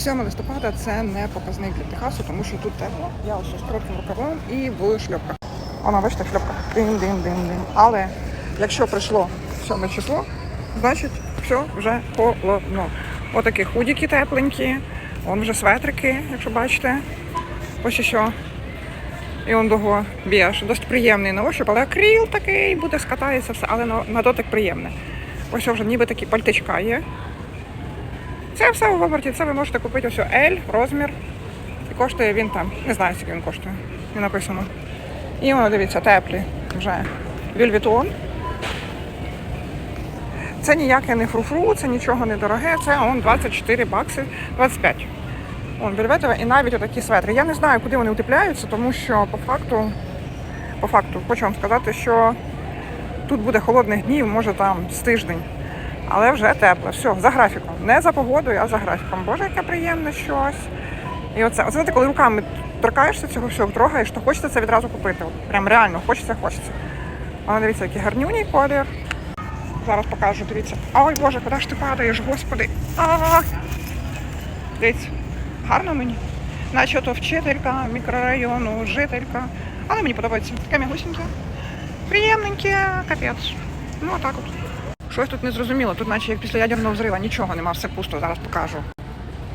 7 листопада це не показник для Техасу, тому що тут тепло. Я ось з коротким рукавом і в шльопках. Вона, бачите, шльопка. Дим-дим-дим-дим. Але якщо прийшло 7 число, значить все вже холодно. Отакі худіки тепленькі, вон вже светрики, якщо бачите. Ось що. І он того біж. Досить приємний на ощуп, але акріл такий буде, скатається все, але на дотик приємне. Ось вже ніби такі пальтичка є. Це все у Валмарті, це ви можете купити ось L, розмір. І коштує він там, не знаю, скільки він коштує. Не написано. І воно, дивіться, теплі вже. Вільвітон. Це ніяке не фруфру, це нічого не дороге, це он 24 бакси, 25. Он вельветове і навіть отакі светри. Я не знаю, куди вони утепляються, тому що по факту, по факту, хочу вам сказати, що тут буде холодних днів, може там з тиждень. Але вже тепло. Все, за графіком. Не за погодою, а за графіком. Боже, яке приємне щось. І оце, оце знаєте, коли руками торкаєшся цього всього, трогаєш, то хочеться це відразу купити. Прям реально, хочеться, хочеться. А дивіться, який гарнюній колір. Зараз покажу, дивіться. Ой, Боже, куди ж ти падаєш, господи. А! Дивіться, гарно мені. Наче то вчителька мікрорайону, жителька. Але мені подобається. Таке мягусіньке. Приємненьке, капець. Ну, отак от. Щось тут не зрозуміло. Тут наче як після ядерного взрива нічого нема, все пусто, зараз покажу.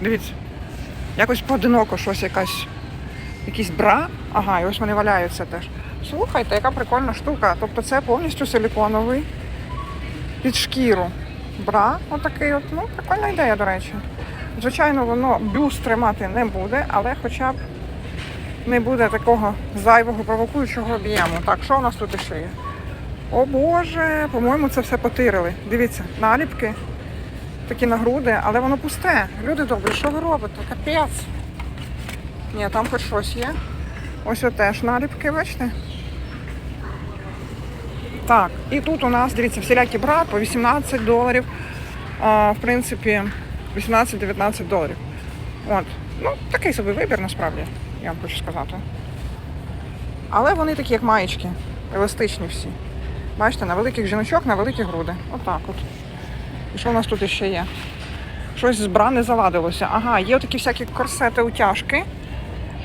Дивіться. Якось поодиноко щось якась. Якийсь бра. Ага, і ось вони валяються теж. Слухайте, яка прикольна штука. Тобто це повністю силіконовий під шкіру. Бра, отакий от. Ну, прикольна ідея, до речі. Звичайно, воно бюст тримати не буде, але хоча б не буде такого зайвого провокуючого об'єму. Так, що у нас тут ще є? О Боже, по-моєму, це все потирили. Дивіться, наліпки такі на груди, але воно пусте. Люди добрі, що ви робите? Капець. Ні, там хоч щось є. Ось теж наліпки, бачите? Так, і тут у нас, дивіться, всілякі брат по 18 доларів. А, в принципі, 18-19 доларів. От. Ну, такий собі вибір насправді, я вам хочу сказати. Але вони такі, як маєчки, еластичні всі. Бачите, на великих жіночок, на великі груди. Отак от. І що у нас тут ще є? Щось з бра не заладилося. Ага, є такі всякі корсети утяжки.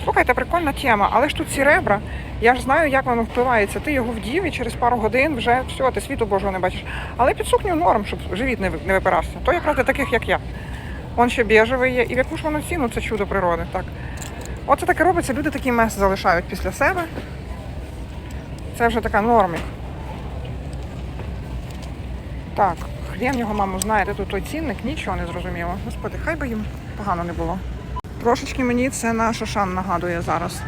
Слухайте, прикольна тема, але ж тут ці ребра. Я ж знаю, як воно впливається. Ти його вдів і через пару годин вже все, ти світу Божого не бачиш. Але під сукню норм, щоб живіт не ви- випирався. То якраз для таких, як я. Вон ще біжевий є. І в яку ж воно ціну, це чудо природи. Так. Оце таке робиться, люди такий мес залишають після себе. Це вже така нормі. Так, хрен його, маму, знаєте, тут той цінник, нічого не зрозуміло. Господи, хай би їм погано не було. Трошечки мені це на Шошан нагадує зараз.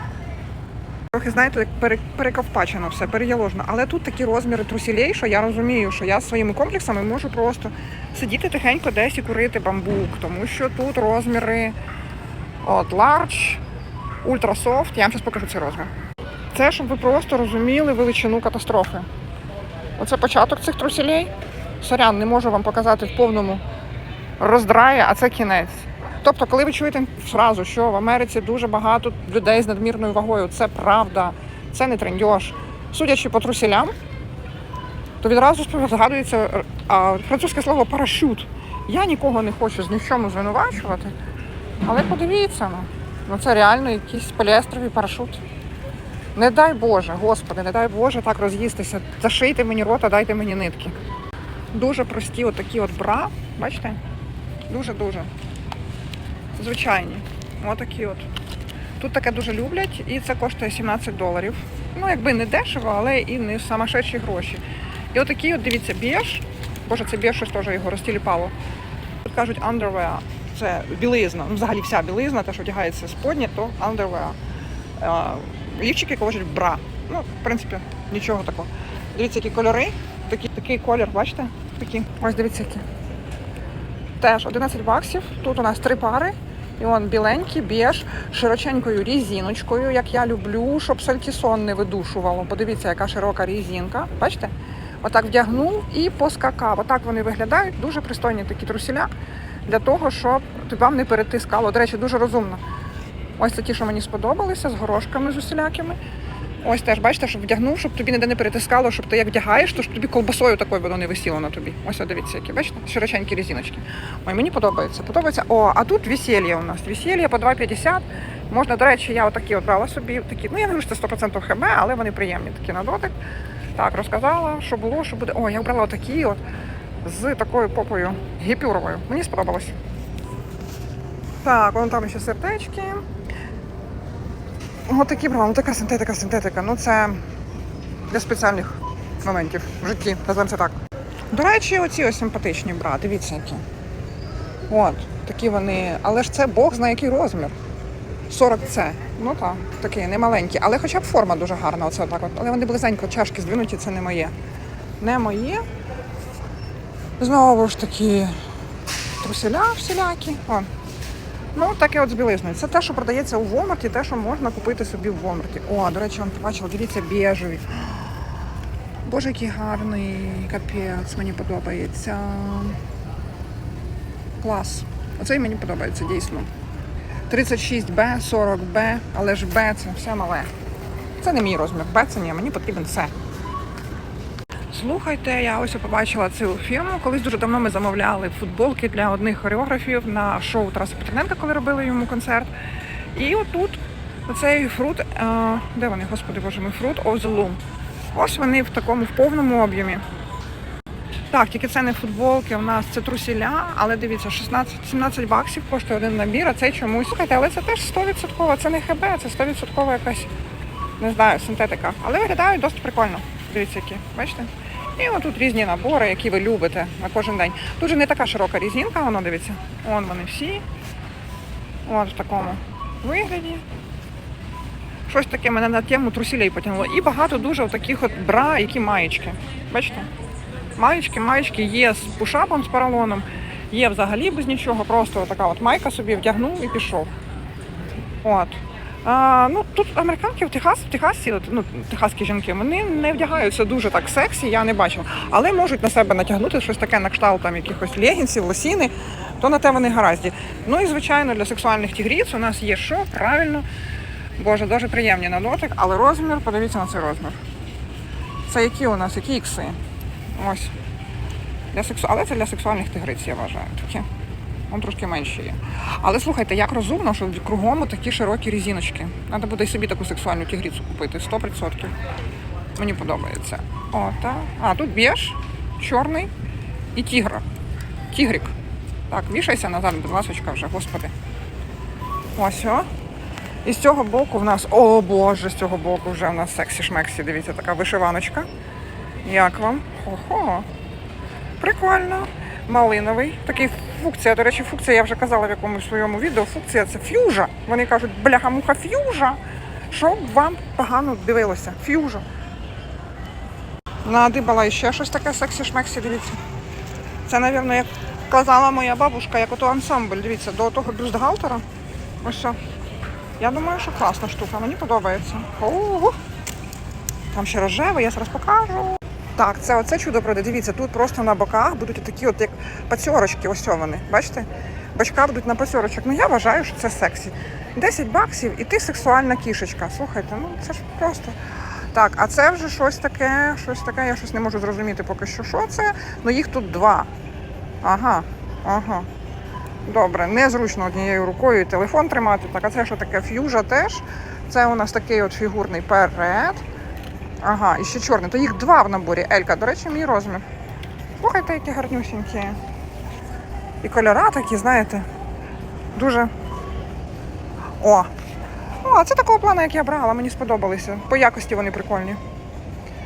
Трохи, знаєте, як пере- перековпачено все, переяложено. Але тут такі розміри трусілей, що я розумію, що я своїми комплексами можу просто сидіти тихенько десь і курити бамбук, тому що тут розміри от large, ultra soft. Я вам зараз покажу цей розмір. Це щоб ви просто розуміли величину катастрофи. Оце початок цих трусілей. Сорян, не можу вам показати в повному роздраї, а це кінець. Тобто, коли ви чуєте фразу, що в Америці дуже багато людей з надмірною вагою, це правда, це не трендьош. Судячи по трусілям, то відразу згадується е, французьке слово парашют. Я нікого не хочу ні в чому звинувачувати, але подивіться, ну, ну це реально якийсь поліестровий парашут. Не дай Боже, Господи, не дай Боже так роз'їстися. Зашийте мені рота, дайте мені нитки. Дуже прості от от бра, бачите? Дуже-дуже. Звичайні. Отакі от. Тут таке дуже люблять і це коштує 17 доларів. Ну, якби не дешево, але і не самошедші гроші. І отакі, от дивіться, біж. Боже, це біж щось теж його розтіліпало. Тут кажуть underwear. Це білизна. Ну, взагалі вся білизна, те, що вдягається сподні, то underwear. Лівчики кажуть бра. Ну, в принципі, нічого такого. Дивіться, які кольори. Такий, такий колір, бачите? Такі. Ось дивіться, які. Теж 11 баксів. Тут у нас три пари. І он біленький, біж, широченькою різіночкою, як я люблю, щоб сальтісон не видушувало. Подивіться, яка широка різінка. Бачите? Отак вдягнув і поскакав. Отак вони виглядають. Дуже пристойні такі трусіля для того, щоб вам не перетискало. До речі, дуже розумно. Ось це ті, що мені сподобалися, з горошками з усілякими. Ось теж, бачите, щоб вдягнув, щоб тобі ніде не перетискало, щоб ти як вдягаєш, то щоб тобі колбасою такою воно не висіло на тобі. Ось дивіться, які, бачите, широченькі різиночки. Ой, мені подобається. Подобається. О, а тут весілля у нас. Весілля по 2,50. Можна, до речі, я отакі от брала собі. Такі, ну я не що це 100% ХБ, але вони приємні такі на дотик. Так, розказала, що було, що буде. О, я брала отакі от з такою попою гіпюровою. Мені сподобалось. Так, вон там ще сердечки. Ось такі брала, ну така синтетика, синтетика. Ну це для спеціальних моментів в житті, називаємо це так. До речі, оці ось симпатичні бра, дивіться які. От, такі вони. Але ж це Бог знає який розмір. 40C. Ну так, такі немаленькі. Але хоча б форма дуже гарна, оце отак от. Але вони близенько, чашки здвинуті, це не моє. Не моє. Знову ж таки, труселя всілякі. О. Ну, таке от з білизною. Це те, що продається у Walmart, те, що можна купити собі в Walmart. О, до речі, вам побачила, дивіться, біжеві. Боже, який гарний капець, мені подобається. Клас. Оцей мені подобається, дійсно. 36Б, 40Б, але ж Б це все мале. Це не мій розмір. Б це ні, мені потрібен С. Слухайте, я ось побачила цю фірму. Колись дуже давно ми замовляли футболки для одних хореографів на шоу Тараса Петренка, коли робили йому концерт. І отут оцей фрут, е, де вони, господи боже мій, фрут Loom. Ось вони в такому в повному об'ємі. Так, тільки це не футболки, у нас це трусіля, але дивіться, 16-17 баксів коштує один набір, а цей чомусь. Слухайте, але це теж 100%, це не ХБ, це 100% якась, не знаю, синтетика. Але виглядають досить прикольно. Дивіться, які, бачите? І отут різні набори, які ви любите на кожен день. Тут же не така широка різінка, воно дивіться. Вон вони всі. От в такому вигляді. Щось таке мене на тему трусілей потягнуло. І багато дуже таких от бра, які маєчки. Бачите? Маєчки, маєчки є з пушапом, з поролоном, є взагалі без нічого, просто така от майка собі вдягнув і пішов. От. А, ну, тут американки в Техас, в Техасі, от, ну, техаські жінки, вони не вдягаються дуже так сексі, я не бачила. Але можуть на себе натягнути щось таке на кшталт там якихось легінсів, лосіни, то на те вони гаразді. Ну і звичайно для сексуальних тігріць у нас є що? Правильно. Боже, дуже приємні на дотик, але розмір, подивіться на цей розмір. Це які у нас, які ікси? Ось. Для сексу... Але це для сексуальних тигриць, я вважаю. Такі. Вон трошки менші є. Але слухайте, як розумно, що кругом такі широкі різіночки. Треба буде собі таку сексуальну тігрицю купити. 100%. Мені подобається. О, так. А, тут біж, чорний і тігра. Тігрик. Так, вішайся назад, будь ласочка вже, господи. Ось о. І з цього боку в нас, о боже, з цього боку вже в нас сексі-шмексі, дивіться, така вишиваночка. Як вам? Хо-хо. Прикольно. Малиновий. Такий функція. До речі, функція, я вже казала в якомусь своєму відео. Функція це ф'южа. Вони кажуть, бляха-муха ф'южа. Щоб вам погано дивилося. Ф'южа. Надибала ще щось таке сексі-шмексі, дивіться. Це, напевно, як казала моя бабушка, як ото ансамбль, дивіться, до того бюстгальтера. Ось що. Я думаю, що класна штука, мені подобається. Ого. Там ще рожевий, я зараз покажу. Так, це оце чудо проде. Дивіться, тут просто на боках будуть такі от як пацьорочки, ось вони. Бачите? Бачка будуть на пацьорочок. Ну я вважаю, що це сексі. 10 баксів і ти сексуальна кішечка. Слухайте, ну це ж просто. Так, а це вже щось таке, щось таке, я щось не можу зрозуміти поки що, що це. Ну їх тут два. Ага, ага. Добре, незручно однією рукою телефон тримати. Так, а це що таке ф'южа теж. Це у нас такий от фігурний перед. Ага, і ще чорний. То їх два в наборі. Елька, до речі, мій розмір. Слухайте, які гарнюсінькі. І кольора такі, знаєте, дуже. О! О, це такого плану, як я брала, мені сподобалися. По якості вони прикольні.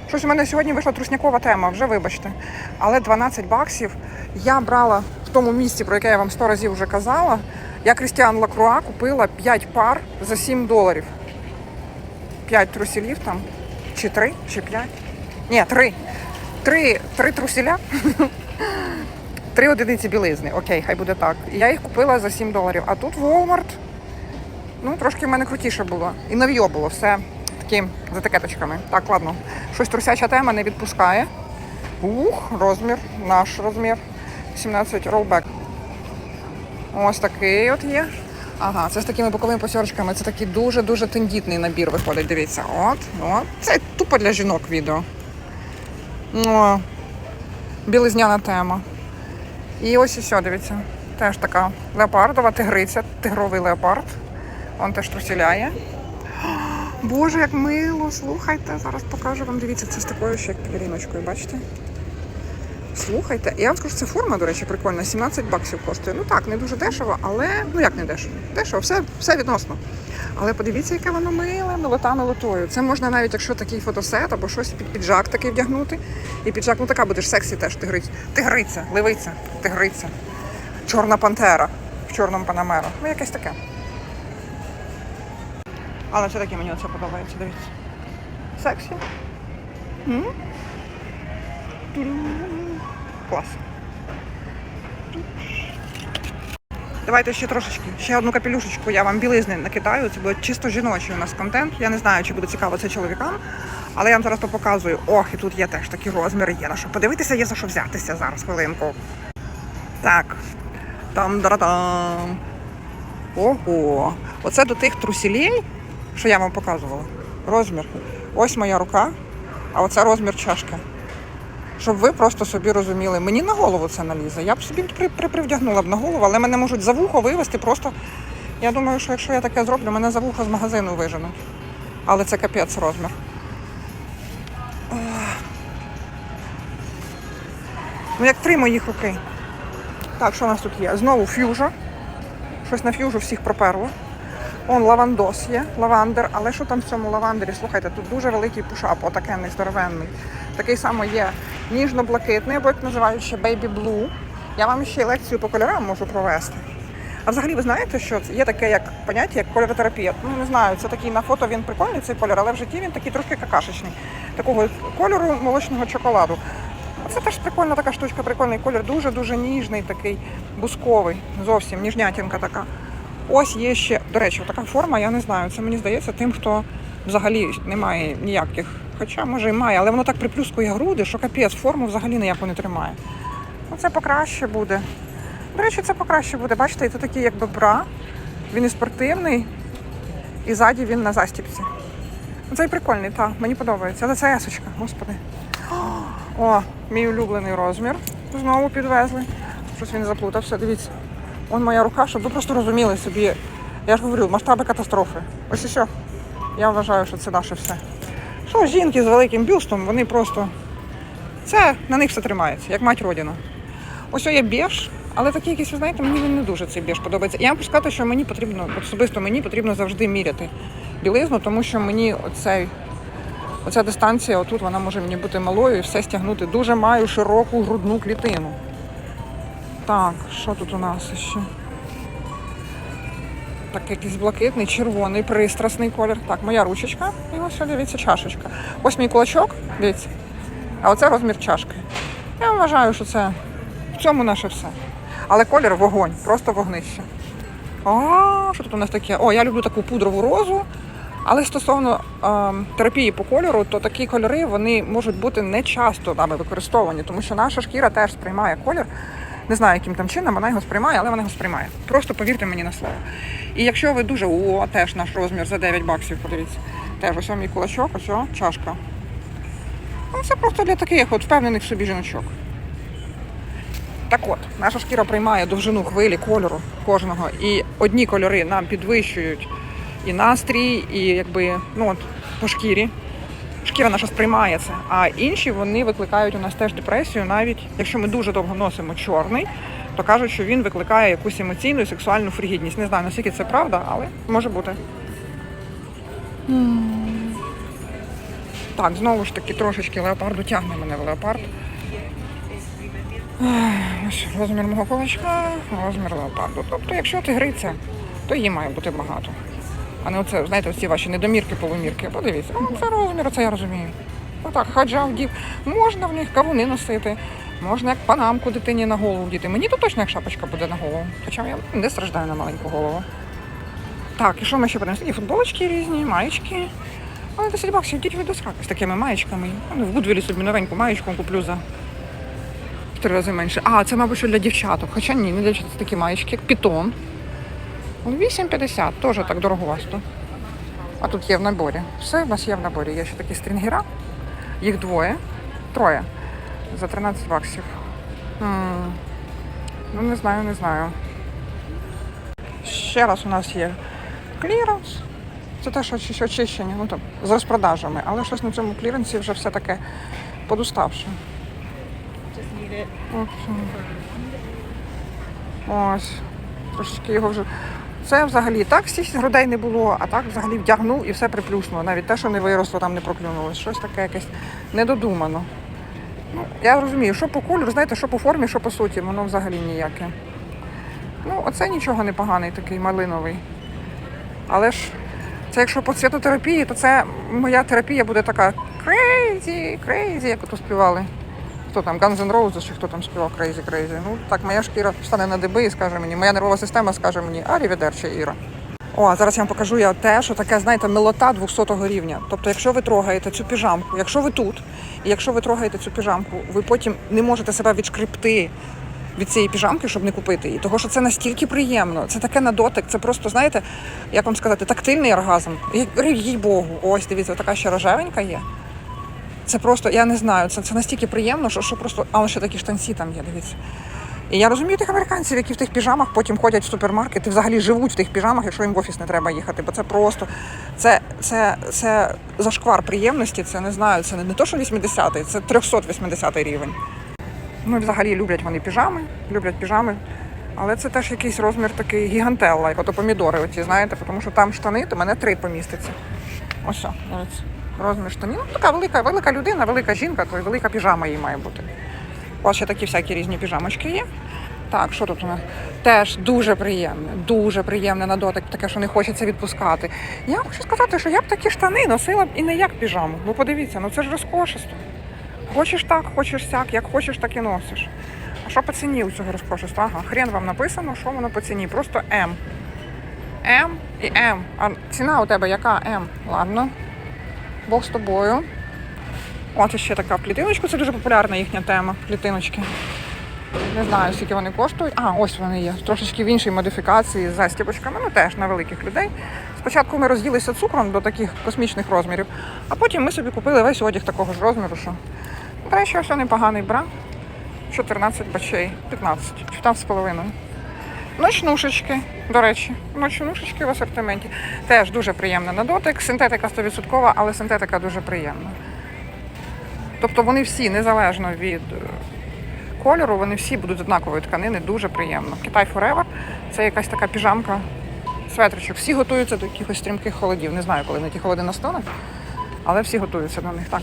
Щось у мене сьогодні вийшла труснякова тема, вже вибачте. Але 12 баксів я брала в тому місці, про яке я вам 100 разів вже казала. Я Крістіан Лакруа купила 5 пар за 7 доларів. 5 трусілів там. Чи 3, чи 5. Ні, 3. 3, 3 трусіля. Три одиниці білизни. Окей, хай буде так. Я їх купила за 7 доларів. А тут Walmart, ну, трошки в мене крутіше було. І нов'йо було все такі з етикеточками. Так, ладно. Щось трусяча тема не відпускає. Ух, розмір, наш розмір. 17 ролбек. Ось такий от є. Ага, це з такими боковими посьорочками. Це такий дуже-дуже тендітний набір виходить. Дивіться. От, от. Це тупо для жінок відео. О, білизняна тема. І ось і все, дивіться. Теж така леопардова тигриця, тигровий леопард. Он теж трусіляє. Боже, як мило, слухайте, зараз покажу вам. Дивіться, це з такою ще як пелеріночкою, бачите? Слухайте, я вам скажу, це форма, до речі, прикольна. 17 баксів коштує. Ну так, не дуже дешево, але ну як не дешево? Дешево, все, все відносно. Але подивіться, яке воно миле, милота милотою. Це можна навіть, якщо такий фотосет або щось під піджак такий вдягнути. І піджак, ну така будеш сексі теж тигриця. Тигриця, левиця, тигриця. Чорна пантера в чорному панамеро. Ну, якесь таке. Але все-таки мені це подобається, дивіться. Сексі. М? Ту-ру. Клас. Давайте ще трошечки, ще одну капелюшечку я вам білизни накидаю. Це буде чисто жіночий у нас контент. Я не знаю, чи буде цікаво це чоловікам, але я вам зараз то показую. Ох, і тут є теж такі розміри, є на що подивитися, є за що взятися зараз, хвилинку. Так. там дара Ого. Оце до тих трусілей, що я вам показувала. Розмір. Ось моя рука, а оце розмір чашки. Щоб ви просто собі розуміли, мені на голову це налізе. Я б собі при, при, привдягнула б на голову, але мене можуть за вухо вивезти просто. Я думаю, що якщо я таке зроблю, мене за вухо з магазину виженуть. Але це капець розмір. Ну, як три моїх руки. Так, що у нас тут є? Знову ф'южа. Щось на ф'южу всіх проперло. Он лавандос є, лавандер, але що там в цьому лавандері? Слухайте, тут дуже великий пушап, отакенний здоровенний. Такий самий є ніжно-блакитний, або як називають ще baby blue. Я вам ще й лекцію по кольорам можу провести. А взагалі ви знаєте, що є таке як поняття, як кольоротерапія. Ну не знаю, це такий на фото він прикольний цей кольор, але в житті він такий трошки какашечний. Такого кольору молочного шоколаду. Це теж прикольна така штучка, прикольний колір, дуже-дуже ніжний, такий бусковий, зовсім ніжнятінка така. Ось є ще, до речі, така форма, я не знаю. Це мені здається тим, хто взагалі не має ніяких. Хоча, може, і має, але воно так приплюскує груди, що капець, форму взагалі ніяку не тримає. Ну, це покраще буде. До речі, це покраще буде. Бачите, це такий якби бра. Він і спортивний, і ззаді він на застіпці. Ну, Цей прикольний, так, мені подобається. Але це есочка, господи. О, мій улюблений розмір. Знову підвезли. Щось він заплутався, дивіться. Он моя рука, щоб ви просто розуміли собі. Я ж говорю, масштаби катастрофи. Ось і що. Я вважаю, що це наше все. Що жінки з великим бюстом, вони просто. Це на них все тримається, як мать родина. Ось є біж, але такий якийсь, ви знаєте, мені він не дуже цей біж подобається. Я вам хочу сказати, що мені потрібно, особисто мені потрібно завжди міряти білизну, тому що мені оцей, оця дистанція, отут вона може мені бути малою і все стягнути. Дуже маю широку грудну клітину. Так, що тут у нас ще? Так, якийсь блакитний, червоний, пристрасний колір. Так, моя ручечка. І ось дивіться, чашечка. Ось мій кулачок, дивіться. А оце розмір чашки. Я вважаю, що це в цьому наше все. Але колір вогонь, просто вогнище. А, що тут у нас таке? О, я люблю таку пудрову розу. Але стосовно е, терапії по кольору, то такі кольори вони можуть бути не часто нами використовані, тому що наша шкіра теж сприймає колір. Не знаю, яким там чином вона його сприймає, але вона його сприймає. Просто повірте мені на слово. І якщо ви дуже о, теж наш розмір за 9 баксів, подивіться. Теж ось мій кулачок, ось чашка. Ну, це просто для таких от впевнених в собі жіночок. Так от, наша шкіра приймає довжину хвилі кольору кожного, і одні кольори нам підвищують і настрій, і якби ну от по шкірі. Шкіра наша сприймає це, а інші вони викликають у нас теж депресію, навіть якщо ми дуже довго носимо чорний, то кажуть, що він викликає якусь емоційну і сексуальну фрігідність. Не знаю, наскільки це правда, але може бути. Так, знову ж таки, трошечки леопарду тягне мене в леопард. Ось розмір мого кулачка, розмір леопарду. Тобто, якщо тигриця, то її має бути багато. А не оце, знаєте, оці ваші недомірки, полумірки. Подивіться, ну, це розмір, це я розумію. Отак, хаджа вдів. Можна в них кавуни носити, можна як панамку дитині на голову вдіти. Мені то точно як шапочка буде на голову. Хоча я не страждаю на маленьку голову. Так, і що ми ще принесли? І футболочки різні, маєчки. Але 10 баксів йдіть ви до сраки з такими маєчками. Ну, в Гудвілі собі новеньку маєчку куплю за три рази менше. А, це, мабуть, що для дівчаток. Хоча ні, не для дівчат, це такі маєчки, як пітон. Ну, 8,50, теж так дороговасто. А тут є в наборі. Все в нас є в наборі. Є ще такі стрінгера. Їх двоє, троє. За 13 баксів. М, Ну, не знаю, не знаю. Ще раз у нас є кліренс. Це те, що щось очищення, ну там з розпродажами, але щось на цьому кліренсі вже все таке подуставше. Ось. Трошечки його вже. Це взагалі так стільки грудей не було, а так взагалі вдягнув і все приплюснуло. Навіть те, що не виросло, там не проклюнулося. Щось таке якесь недодумано. Ну, я розумію, що по кольору, знаєте, що по формі, що по суті, воно взагалі ніяке. Ну, оце нічого не поганий, такий малиновий. Але ж це якщо по цвітотерапії, то це моя терапія буде така crazy, crazy, як ото співали. Хто там, Guns N' Roses, чи хто там співав crazy, crazy. Ну так моя шкіра стане на диби і скаже мені, моя нервова система скаже мені, а ріведерче Іра. О, а зараз я вам покажу я те, що таке, знаєте, милота 200 рівня. Тобто, якщо ви трогаєте цю піжамку, якщо ви тут, і якщо ви трогаєте цю піжамку, ви потім не можете себе відшкрипти від цієї піжамки, щоб не купити її. Того що це настільки приємно, це таке на дотик, це просто, знаєте, як вам сказати, тактильний оргазм. Їй Богу, ось дивіться, така ще рожевенька є. Це просто, я не знаю, це, це настільки приємно, що, що просто. А ще такі штанці там є, дивіться. І я розумію тих американців, які в тих піжамах потім ходять в супермаркет і взагалі живуть в тих піжамах, якщо їм в офіс не треба їхати. Бо це просто це, це, це зашквар приємності, це не знаю, це не, не то, що 80-й, це 380 й рівень. Ну, взагалі люблять вони піжами, люблять піжами. Але це теж якийсь розмір такий гігантелла, як ото помідори, оці, знаєте, тому що там штани, то мене три поміститься. Ось, дивіться. Розмір штанів. Ну, така велика, велика людина, велика жінка, то й велика піжама їй має бути. Ось ще такі всякі різні піжамочки є. Так, що тут у нас? Теж дуже приємне, дуже приємне на дотик, таке, що не хочеться відпускати. Я хочу сказати, що я б такі штани носила б і не як піжаму. Ну подивіться, ну це ж розкошисто. Хочеш так, хочеш сяк, як хочеш, так і носиш. А що по ціні у цього розкошества? Ага, хрен вам написано, що воно по ціні. Просто М. М і М. А ціна у тебе яка М? Ладно. Бог з тобою. От ще така в клітиночку, це дуже популярна їхня тема. Клітиночки. Не знаю, скільки вони коштують. А, ось вони є. Трошечки в іншій модифікації з застіпочками, ну теж на великих людей. Спочатку ми розділися цукром до таких космічних розмірів, а потім ми собі купили весь одяг такого ж розміру, що до речі, ось непоганий бра. 14 бачей, 15, 15 з половиною. Ночнушечки, до речі, ночнушечки в асортименті. Теж дуже приємна на дотик. Синтетика 100%, але синтетика дуже приємна. Тобто вони всі, незалежно від е, кольору, вони всі будуть однакової тканини, дуже приємно. Китай Forever це якась така піжамка, светричок. Всі готуються до якихось стрімких холодів. Не знаю, коли на ті холоди настануть, але всі готуються до них. Так,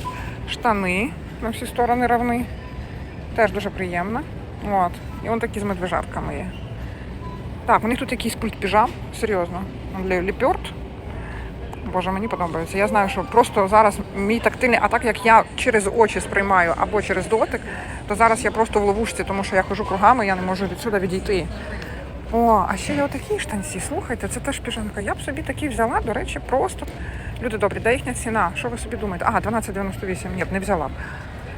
штани на всі сторони равни. Теж дуже приємно. От. І вон такі з медвежатками є. Так, у них тут якийсь культ піжам, серйозно. Ліпьорт. Боже, мені подобається. Я знаю, що просто зараз мій тактильний, а так як я через очі сприймаю або через дотик, то зараз я просто в ловушці, тому що я хожу кругами, я не можу відсюди відійти. О, а ще є отакі штанці. Слухайте, це теж піжамка. Я б собі такі взяла, до речі, просто. Люди добрі, де їхня ціна? Що ви собі думаєте? Ага, 12,98. Ні, не взяла б.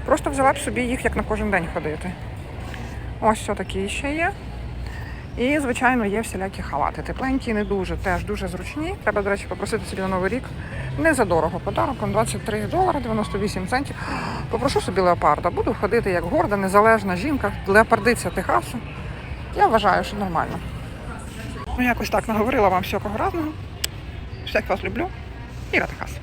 Просто взяла б собі їх як на кожен день ходити. Ось все такі ще є. І, звичайно, є всілякі халати. Тепленькі, не дуже, теж дуже зручні. Треба, до речі, попросити собі на Новий рік. Не за дорого подарок, 23 долари 98 центів. Попрошу собі леопарда. Буду ходити як горда, незалежна жінка, леопардиця Техасу. Я вважаю, що нормально. Ну, якось так наговорила вам всякого разного. Всіх вас люблю. Іра Техас.